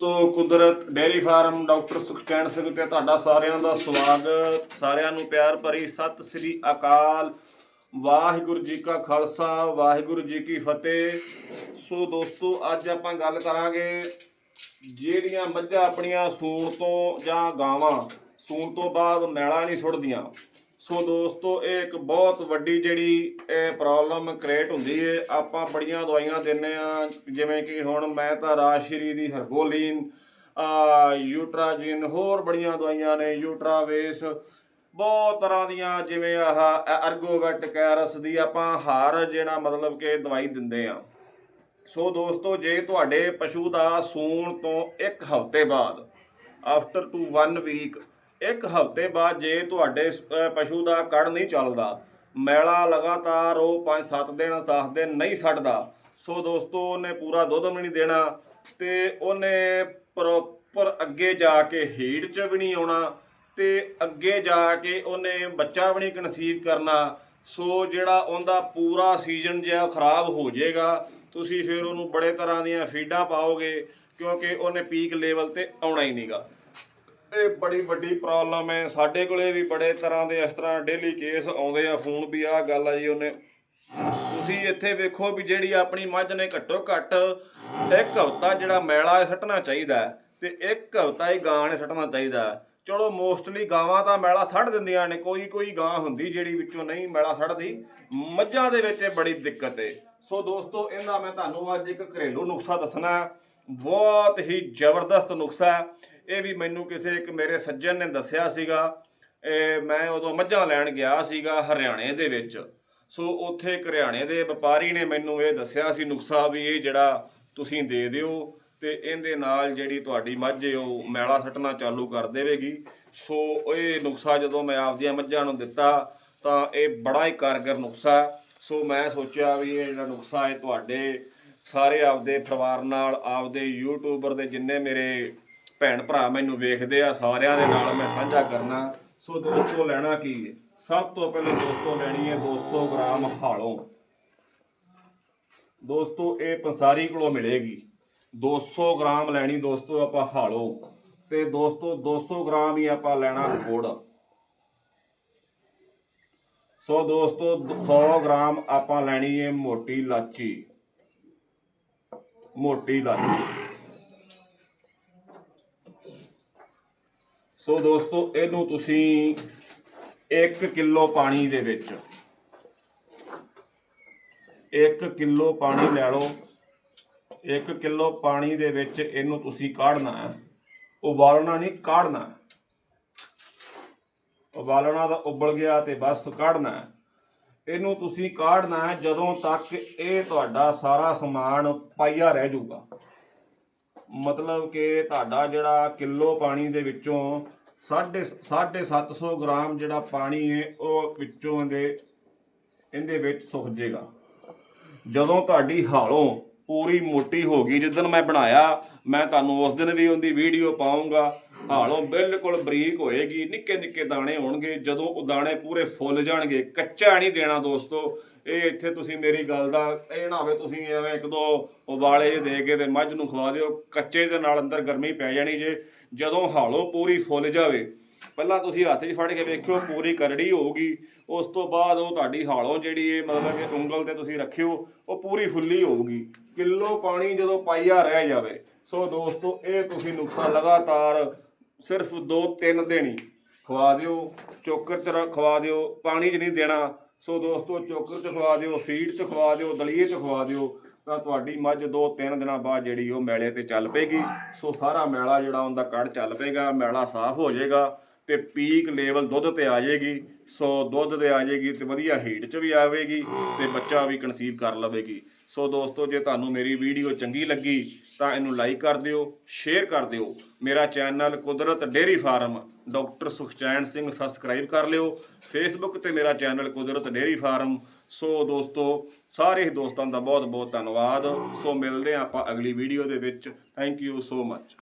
ਤੋ Kudrat, dairy farm, doctor Sukhchain Singh ਤੇ ਤੁਹਾਡਾ ਸਾਰਿਆਂ ਦਾ ਸਵਾਗਤ। ਸਾਰਿਆਂ ਨੂੰ ਪਿਆਰ ਭਰੀ ਸਤਿ ਸ੍ਰੀ ਅਕਾਲ। ਵਾਹਿਗੁਰੂ ਜੀ ਕਾ ਖਾਲਸਾ, ਵਾਹਿਗੁਰੂ ਜੀ ਕੀ ਫਤਿਹ। ਸੋ ਦੋਸਤੋ, ਅੱਜ ਆਪਾਂ ਗੱਲ ਕਰਾਂਗੇ ਜਿਹੜੀਆਂ ਮੱਝਾਂ ਆਪਣੀਆਂ ਸੂਣ ਤੋਂ ਜਾਂ ਗਾਵਾਂ, ਸੂਣ ਤੋਂ ਬਾਅਦ ਮੈਲਾ ਨਹੀਂ ਸੁੱਟਦੀਆਂ। ਸੋ ਦੋਸਤੋ, ਇਹ ਇੱਕ ਬਹੁਤ ਵੱਡੀ ਜਿਹੜੀ ਇਹ ਪ੍ਰੋਬਲਮ ਕ੍ਰੀਏਟ ਹੁੰਦੀ ਹੈ ਆਪਾਂ ਬੜੀਆਂ ਦਵਾਈਆਂ ਦਿੰਨੇ ਆ, ਜਿਵੇਂ ਕਿ ਹੁਣ ਮੈਂ ਤਾਂ ਰਾਸ਼ਰੀ ਦੀ ਹਰਬੋਲੀਨ, ਆ, ਯੂਟਰਾਜਿਨ, ਹੋਰ ਬੜੀਆਂ ਦਵਾਈਆਂ ਨੇ, ਯੂਟਰਾਵੇਸ, ਬਹੁਤ ਤਰ੍ਹਾਂ ਦੀਆਂ ਜਿਵੇਂ ਆਹ ਅਰਗੋਵੈਟ, ਕੈਰਸ ਦੀ ਆਪਾਂ ਹਾਰ ਜਿਹੜਾ ਮਤਲਬ ਕਿ ਦਵਾਈ ਦਿੰਦੇ ਆ। ਸੋ ਦੋਸਤੋ, ਜੇ ਤੁਹਾਡੇ ਪਸ਼ੂ ਦਾ ਸੂਣ ਤੋਂ ਇੱਕ ਹਫ਼ਤੇ ਬਾਅਦ ਆਫਟਰ ਟੂ 1 ਵੀਕ ਇੱਕ ਹਫ਼ਤੇ ਬਾਅਦ ਜੇ ਤੁਹਾਡੇ ਪਸ਼ੂ ਦਾ ਕੜ ਨਹੀਂ ਚੱਲਦਾ, ਮੈਲਾ ਲਗਾਤਾਰ ਉਹ 5-7 ਦਿਨ 10 ਦਿਨ ਨਹੀਂ ਛੱਡਦਾ ਸੋ ਦੋਸਤੋ, ਉਹਨੇ ਪੂਰਾ ਦੁੱਧ ਵੀ ਨਹੀਂ ਦੇਣਾ ਤੇ ਉਹਨੇ ਪ੍ਰੋਪਰ ਅੱਗੇ ਜਾ ਕੇ ਹੀਟ 'ਚ ਵੀ ਨਹੀਂ ਆਉਣਾ ਤੇ ਅੱਗੇ ਜਾ ਕੇ ਉਹਨੇ ਬੱਚਾ ਵੀ ਨਹੀਂ ਕਨਸੀਵ ਕਰਨਾ। ਸੋ ਜਿਹੜਾ ਉਹਦਾ ਪੂਰਾ ਸੀਜ਼ਨ ਜਿਹਾ ਖਰਾਬ ਹੋ ਜਾਏਗਾ, ਤੁਸੀਂ ਫਿਰ ਉਹਨੂੰ ਬੜੇ ਤਰ੍ਹਾਂ ਦੀਆਂ ਫੀਡਾਂ ਪਾਓਗੇ ਕਿਉਂਕਿ ਉਹਨੇ ਪੀਕ ਲੈਵਲ ਤੇ ਆਉਣਾ ਹੀ ਨਹੀਂਗਾ। ਇਹ ਬੜੀ ਵੱਡੀ ਪ੍ਰੋਬਲਮ ਹੈ। ਸਾਡੇ ਕੋਲੇ ਵੀ ਬੜੇ ਤਰ੍ਹਾਂ ਦੇ ਇਸ ਤਰ੍ਹਾਂ ਡੇਲੀ ਕੇਸ ਆਉਂਦੇ ਆ। ਫੋਨ ਵੀ ਆਹ ਗੱਲ ਆ ਜੀ ਉਹਨੇ। ਤੁਸੀਂ ਇੱਥੇ ਵੇਖੋ ਵੀ ਜਿਹੜੀ ਆਪਣੀ ਮੱਝ ਨੇ ਘੱਟੋ ਘੱਟ ਇੱਕ ਹਫ਼ਤਾ ਜਿਹੜਾ ਮੈਲਾ ਸੱਟਣਾ ਚਾਹੀਦਾ ਹੈ ਤੇ ਇੱਕ ਹਫ਼ਤਾ ਹੀ ਗਾਂ ਨੇ ਸੱਟਣਾ ਚਾਹੀਦਾ ਚਲੋ ਮੋਸਟਲੀ ਗਾਵਾਂ ਤਾਂ ਮੈਲਾ ਸੱਟ ਦਿੰਦੀਆਂ ਨੇ। ਕੋਈ ਕੋਈ ਗਾਂ ਹੁੰਦੀ ਜਿਹੜੀ ਵਿੱਚੋਂ ਨਹੀਂ ਮੈਲਾ ਸੱਟਦੀ। ਮੱਝਾਂ ਦੇ ਵਿੱਚ ਇਹ ਬੜੀ ਦਿੱਕਤ ਏ। ਸੋ ਦੋਸਤੋ, ਇਹਦਾ ਮੈਂ ਤੁਹਾਨੂੰ ਅੱਜ ਇੱਕ ਘਰੇਲੂ ਨੁਸਖਾ ਦੱਸਣਾ। ਬਹੁਤ ਹੀ ਜ਼ਬਰਦਸਤ ਨੁਸਖਾ ਹੈ। ਇਹ ਵੀ ਮੈਨੂੰ ਕਿਸੇ ਇੱਕ ਮੇਰੇ ਸੱਜਣ ਨੇ ਦੱਸਿਆ ਸੀਗਾ, ਇਹ ਮੈਂ ਉਦੋਂ ਮੱਝਾਂ ਲੈਣ ਗਿਆ ਸੀਗਾ ਹਰਿਆਣੇ ਦੇ ਵਿੱਚ। ਸੋ ਉੱਥੇ ਇੱਕ ਹਰਿਆਣੇ ਦੇ ਵਪਾਰੀ ਨੇ ਮੈਨੂੰ ਇਹ ਦੱਸਿਆ ਸੀ, ਨੁਕਸਾ ਵੀ ਇਹ ਜਿਹੜਾ ਤੁਸੀਂ ਦੇ ਦਿਓ ਤੇ ਇਹਦੇ ਨਾਲ ਜਿਹੜੀ ਤੁਹਾਡੀ ਮੱਝ ਹੈ, ਉਹ ਮੈਲਾ ਸੱਟਣਾ ਚਾਲੂ ਕਰ ਦੇਵੇਗੀ। ਸੋ ਇਹ ਨੁਕਸਾ ਜਦੋਂ ਮੈਂ ਆਪਦੀਆਂ ਮੱਝਾਂ ਨੂੰ ਦਿੱਤਾ, ਤਾਂ ਇਹ ਬੜਾ ਹੀ ਕਾਰਗਰ ਨੁਕਸਾ। ਸੋ ਮੈਂ ਸੋਚਿਆ ਵੀ ਇਹ ਜਿਹੜਾ ਨੁਕਸਾ ਹੈ ਤੁਹਾਡੇ ਸਾਰੇ ਆਪਦੇ ਪਰਿਵਾਰ ਨਾਲ, ਆਪਦੇ ਯੂਟਿਊਬਰ ਦੇ ਜਿੰਨੇ ਮੇਰੇ ਭੈਣ ਭਰਾ ਮੈਨੂੰ ਵੇਖਦੇ ਆ, ਸਾਰਿਆਂ ਦੇ ਨਾਲ ਮੈਂ ਸਾਂਝਾ ਕਰਨਾ। ਸੋ ਦੋਸਤੋ, ਲੈਣਾ ਕੀ ਹੈ? ਸਭ ਤੋਂ ਪਹਿਲਾਂ ਦੋਸਤੋ, ਲੈਣੀ ਹੈ 200 ਗ੍ਰਾਮ ਹਾਲੋਂ। ਦੋਸਤੋ, ਇਹ ਪੰਸਾਰੀ ਕੋਲੋਂ ਮਿਲੇਗੀ। 200 ਗ੍ਰਾਮ ਲੈਣੀ ਦੋਸਤੋ ਆਪਾਂ ਹਾਲੋ। ਤੇ ਦੋਸਤੋ 200 ਗ੍ਰਾਮ ਹੀ ਆਪਾਂ ਲੈਣਾ ਗੁੜ। ਸੋ ਦੋਸਤੋ 100 ਗ੍ਰਾਮ ਆਪਾਂ ਲੈਣੀ ਹੈ ਮੋਟੀ ਲਾਚੀ ਮੋਟੀ ਲਾਚੀ ਸੋ ਦੋਸਤੋ, ਇਹਨੂੰ ਤੁਸੀਂ 1 ਕਿਲੋ ਪਾਣੀ ਦੇ ਵਿੱਚ 1 ਕਿਲੋ ਪਾਣੀ ਲੈ ਲਓ। 1 ਕਿਲੋ ਪਾਣੀ ਦੇ ਵਿੱਚ ਇਹਨੂੰ ਤੁਸੀਂ ਕਾੜਨਾ ਹੈ। ਉਬਾਲਣਾ ਨਹੀਂ, ਕਾੜਨਾ ਉਬਾਲਣਾ ਤਾਂ ਉਬਲ ਗਿਆ ਤੇ ਬਸ ਕਾੜਨਾ ਇਹਨੂੰ ਤੁਸੀਂ ਕਾੜਨਾ ਜਦੋਂ ਤੱਕ ਇਹ ਤੁਹਾਡਾ ਸਾਰਾ ਸਮਾਨ ਪਾਇਆ ਰਹਿ ਜਾਊਗਾ। ਮਤਲਬ ਕਿ ਤੁਹਾਡਾ ਜਿਹੜਾ ਕਿਲੋ ਪਾਣੀ ਦੇ ਵਿੱਚੋਂ ਸਾਢੇ 750 ਗ੍ਰਾਮ ਜਿਹੜਾ ਪਾਣੀ ਹੈ, ਉਹ ਵਿੱਚੋਂ ਦੇ ਇਹਦੇ ਵਿੱਚ ਸੁੱਕ ਜਾਏਗਾ। ਜਦੋਂ ਤੁਹਾਡੀ ਹਾਲੋਂ ਪੂਰੀ ਮੋਟੀ ਹੋ ਗਈ, ਜਿੱਦਣ ਮੈਂ ਬਣਾਇਆ, ਮੈਂ ਤੁਹਾਨੂੰ ਉਸ ਦਿਨ ਵੀ ਉਹਦੀ ਵੀਡੀਓ ਪਾਉਂਗਾ ਹਾਲੋਂ ਬਿਲਕੁਲ ਬਰੀਕ ਹੋਏਗੀ, ਨਿੱਕੇ ਨਿੱਕੇ ਦਾਣੇ ਹੋਣਗੇ, ਜਦੋਂ ਉਹ ਦਾਣੇ ਪੂਰੇ ਫੁੱਲ ਜਾਣਗੇ। ਕੱਚਾ ਨਹੀਂ ਦੇਣਾ ਦੋਸਤੋ, ਇਹ ਇੱਥੇ ਤੁਸੀਂ ਮੇਰੀ ਗੱਲ ਦਾ, ਇਹ ਨਾ ਹੋਵੇ ਤੁਸੀਂ ਐਵੇਂ ਇੱਕ ਦੋ ਉਬਾਲੇ ਜੇ ਦੇ ਕੇ ਤੇ ਮੱਝ ਨੂੰ ਖਵਾ ਦਿਓ, ਕੱਚੇ ਦੇ ਨਾਲ ਅੰਦਰ ਗਰਮੀ ਪੈ ਜਾਣੀ ਜੇ, ਜਦੋਂ ਹਾਲੋਂ ਪੂਰੀ ਫੁੱਲ ਜਾਵੇ। ਪਹਿਲਾਂ ਤੁਸੀਂ ਹੱਥ 'ਚ ਫੜ ਕੇ ਵੇਖਿਓ, ਪੂਰੀ ਕਰੜੀ ਹੋਊਗੀ, ਉਸ ਤੋਂ ਬਾਅਦ ਉਹ ਤੁਹਾਡੀ ਹਾਲੋਂ ਜਿਹੜੀ ਇਹ ਮਤਲਬ ਕਿ ਉਂਗਲ ਤੇ ਤੁਸੀਂ ਰੱਖਿਓ, ਉਹ ਪੂਰੀ ਫੁੱਲੀ ਹੋਊਗੀ। ਕਿਲੋ ਪਾਣੀ ਜਦੋਂ ਪਾਈਆ ਰਹਿ ਜਾਵੇ। ਸੋ ਦੋਸਤੋ, ਇਹ ਤੁਸੀਂ ਨੁਕਸਾ ਲਗਾਤਾਰ ਸਿਰਫ 2-3 ਦਿਨ ਹੀ ਖਵਾ ਦਿਓ, ਚੋਕਰ 'ਚ ਖਵਾ ਦਿਓ, ਪਾਣੀ 'ਚ ਨਹੀਂ ਦੇਣਾ। ਸੋ ਦੋਸਤੋ, ਚੋਕਰ 'ਚ ਖਵਾ ਦਿਓ, ਫੀਡ 'ਚ ਖਵਾ ਦਿਓ, ਦਲੀਏ 'ਚ ਖਵਾ ਦਿਓ, ਤਾਂ ਤੁਹਾਡੀ ਮੱਝ 2-3 ਦਿਨਾਂ ਬਾਅਦ ਜਿਹੜੀ ਉਹ ਮੈਲੇ ਤੇ ਚੱਲ ਪਏਗੀ। ਸੋ ਸਾਰਾ ਮੈਲਾ ਜਿਹੜਾ ਉਹਦਾ ਕੱਢ ਚੱਲ ਪਏਗਾ, ਮੈਲਾ ਸਾਫ਼ ਹੋ ਜਾਏਗਾ ਤੇ ਪੀਕ ਲੈਵਲ ਦੁੱਧ ਤੇ ਆ ਜਾਏਗੀ। ਸੋ ਦੁੱਧ ਤੇ ਆ ਜਾਏਗੀ ਤੇ ਵਧੀਆ ਹੀਟ 'ਚ ਵੀ ਆਵੇਗੀ ਤੇ ਬੱਚਾ ਵੀ ਕਨਸੀਵ ਕਰ ਲਵੇਗੀ। ਸੋ ਦੋਸਤੋ, ਜੇ ਤੁਹਾਨੂੰ ਮੇਰੀ ਵੀਡੀਓ ਚੰਗੀ ਲੱਗੀ, ਤਾਂ ਇਹਨੂੰ ਲਾਈਕ ਕਰ ਦਿਓ ਸ਼ੇਅਰ ਕਰ ਦਿਓ। ਮੇਰਾ channel Kudrat dairy farm, doctor Sukhchain Singh subscribe ਕਰ ਲਿਓ। ਫੇਸਬੁੱਕ ਤੇ ਮੇਰਾ ਚੈਨਲ ਕੁਦਰਤ ਡੇਰੀ ਫਾਰਮ। ਸੋ ਦੋਸਤੋ, ਸਾਰੇ ਹੀ ਦੋਸਤਾਂ ਦਾ ਬਹੁਤ ਬਹੁਤ ਧੰਨਵਾਦ। ਸੋ ਮਿਲਦੇ ਹਾਂ ਆਪਾਂ ਅਗਲੀ ਵੀਡੀਓ ਦੇ ਵਿੱਚ। Thank you so much